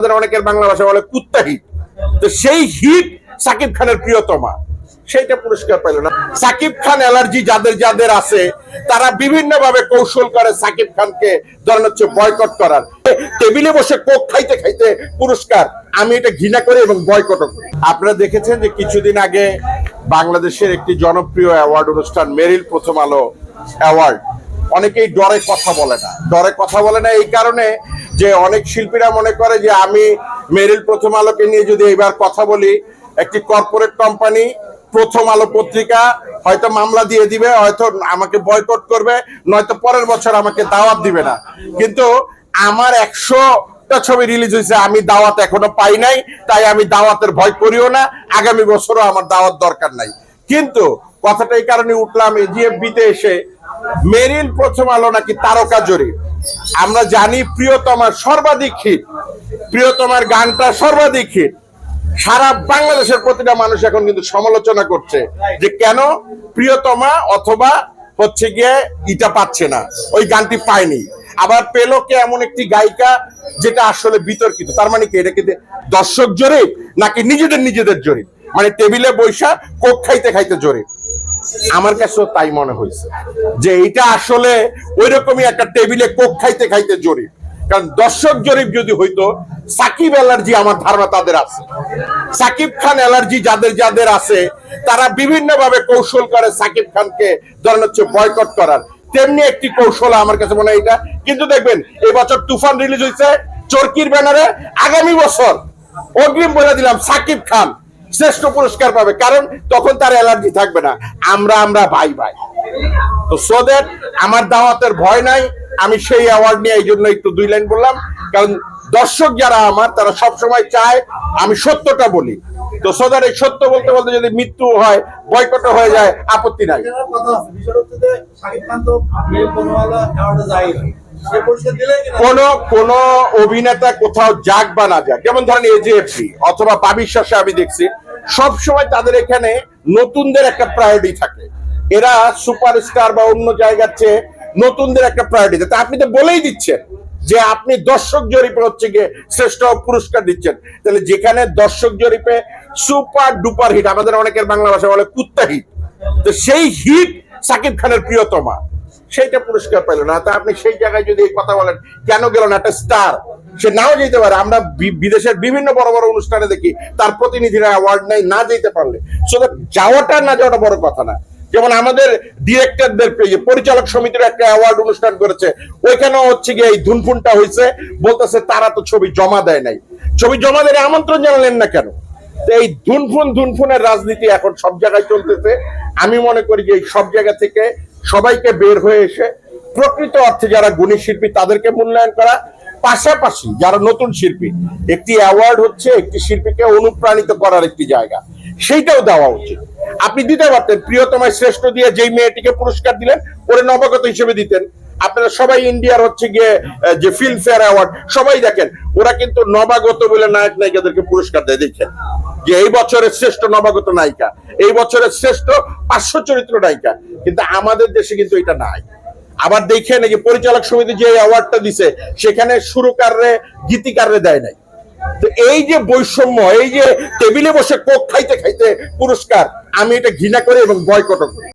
আমাদের অনেকের বাংলা ভাষা বলে কুত্তা হিট। তো সেই হিট সাকিব খানের প্রিয়তমা। সেইটা পুরস্কার পেল না। সাকিব খান অ্যালার্জি যাদের যাদের আছে, তারা বিভিন্ন ভাবে কৌশল করে সাকিব খানকে ধরেন হচ্ছে বয়কট করার। টেবিলে বসে কোক খাইতে খাইতে পুরস্কার। আমি এটা ঘৃণা করি এবং বয়কট করি। আপনারা দেখেছেন যে কিছুদিন আগে বাংলাদেশের একটি জনপ্রিয় অ্যাওয়ার্ড অনুষ্ঠান, মেরিল প্রথম আলো অ্যাওয়ার্ড। অনেকেই ডরে কথা বলে না। ডরে কথা বলে না এই কারণে যে অনেক শিল্পীরা মনে করে যে আমি মেরিল প্রথম আলোকে নিয়ে যদি এবার কথা বলি, একটি কর্পোরেট কোম্পানি প্রথম আলো পত্রিকা, হয়তো মামলা দিয়ে দিবে, হয়তো আমাকে বয়কট করবে, নয়তো পরের বছর আমাকে দাওয়াত দিবে না। কিন্তু আমার একশো ছবি রিলিজ হয়েছে, আমি দাওয়াত এখনও পাই নাই, তাই আমি দাওয়াতের ভয় করিও না, আগামী বছরও আমার দাওয়াত দরকার নাই। কিন্তু কথাটা এই কারণে উঠলাম এজিএফ বিতে এসে, মেরিল প্রথম আলো নাকি তারকা জরিপ? আমরা জানি প্রিয়তমার সর্বাধিক হিট প্রিয়তমার গানটা সর্বাধিক হিট সারা বাংলাদেশের প্রতিটা মানুষ এখন কিন্তু সমালোচনা করছে যে কেন প্রিয়তমা অথবা হচ্ছে গিয়ে ইটা পাচ্ছে না, ওই গানটি পায়নি। আবার পেল কে এমন একটি গায়িকা যেটা আসলে বিতর্কিত, তার মানে কি এটা কি দর্শক জরিপ নাকি নিজেদের নিজেদের জরিপ? মানে টেবিলে বৈশা কোক খাইতে খাইতে জরিপ। আমার কাছেও তাই মনে হয়েছে। যে এটা আসলে ওই রকমই একটা টেবিলে কোক খাইতে খাইতে জরিপ। কারণ দর্শক জরিপ যদি হইতো, সাকিব অ্যালার্জি আমার ধারণা তাদের আছে। সাকিব খান অ্যালার্জি যাদের যাদের আছে, তারা বিভিন্ন ভাবে কৌশল করে সাকিব খানকে ধরেন হচ্ছে বয়কট করার। তেমনি একটি কৌশল আমার কাছে মনে হয় এটা কিন্তু দেখবেন এই বছর তুফান রিলিজ হয়েছে চরকির ব্যানারে আগামী বছর অগ্রিম বলে দিলাম সাকিব খান। শ্রেষ্ঠ পুরস্কার পাবে, কারণ তখন তার অ্যালার্জি থাকবে না। আমরা আমরা ভাই ভাই। তো সো দ্যাট আমার দাওয়াতের ভয় নাই, আমি সেই অ্যাওয়ার্ড নিয়ে এই জন্য একটু দুই লাইন বললাম, কারণ দর্শক যারা আমার, তারা সব সময় চায় আমি সত্যটা বলি। তো সো দ্যাট এই সত্য বলতে বলতে যদি মৃত্যু হয় বয়কট হয়ে যায়, আপত্তি নাই। কিনা, কোন অভিনেতা কোথাও যাক বা না যাক, যেমন ধরেন এজিএফসি অথবা বাবির শাসে আমি দেখছি, সব সময় তাদের এখানে নতুনদের একটা প্রায়োরিটি থাকে। এরা সুপারস্টার বা অন্য জায়গার চেয়ে নতুনদের একটা প্রায়োরিটি তা আপনি তো বলেই দিচ্ছেন যে আপনি দর্শক জরিপে হচ্ছে গিয়ে শ্রেষ্ঠ পুরস্কার দিচ্ছেন। তাহলে যেখানে দর্শক জরিপে সুপার ডুপার হিট আমাদের অনেকের বাংলা ভাষা বলে কুত্তা হিট তো সেই হিট সাকিব খানের প্রিয়তমা। সেইটা পুরস্কার পেল না। তা আপনি সেই জায়গায় যদি এই কথা বলেন, কেন গেল না? একটা স্টার সে নাও যেতে পারে। আমরা বিদেশের বিভিন্ন বড় বড় অনুষ্ঠানে দেখি, তার প্রতিনিধিরা অ্যাওয়ার্ড নাই না যেতে পারলে। শুধু যাওয়াটা না যাওয়াটা বড় কথা না। যেমন আমাদের ডিরেক্টরদের পেয়ে পরিচালক সমিতির একটা অ্যাওয়ার্ড অনুষ্ঠান করেছে, ওইখানেও হচ্ছে গিয়ে এই ধুনফুনটা হয়েছে বলতেছে, তারা তো ছবি জমা দেয় নাই। ছবি জমা দেয় আমন্ত্রণ জানালেন না কেন? এই ধুনফুন, ধুনফুনের রাজনীতি এখন সব জায়গায় চলতেছে। আমি মনে করি যে এই সব জায়গা থেকে সবাইকে বের হয়ে এসে প্রকৃত অর্থে যারা গুণী শিল্পী তাদেরকে মূল্যায়ন করা, পাশাপাশি যারা নতুন শিল্পী, একটি অ্যাওয়ার্ড হচ্ছে একটি শিল্পীকে অনুপ্রাণিত করার একটি জায়গা। সেইটাও দেওয়া উচিত। আপনি দিতে পারতেন, প্রিয়তমায় শ্রেষ্ঠ দিয়ে যেই মেয়েটিকে পুরস্কার দিলেন, ওরে নবাগত হিসেবে দিতেন। আপনারা সবাই ইন্ডিয়ার হচ্ছে গিয়ে যে ফিল্ম ফেয়ার অ্যাওয়ার্ড সবাই দেখেন, ওরা কিন্তু নবাগত বলে নায়ক নায়িকাদেরকে পুরস্কার দেয় দেখেন যে এই বছরের শ্রেষ্ঠ নবাগত নায়িকা, এই বছরের শ্রেষ্ঠ পার্শ্ব চরিত্র নায়িকা, কিন্তু আমাদের দেশে কিন্তু এটা নাই। আবার দেখে নাকি পরিচালক সমিতি যে অ্যাওয়ার্ডটা দিছে, সেখানে সুরকাররে, গীতিকাররে দেয় নাই। তো এই যে বৈষম্য, এই যে টেবিলে বসে কোক খাইতে খাইতে পুরস্কার, আমি এটা ঘৃণা করি এবং বয়কট করি।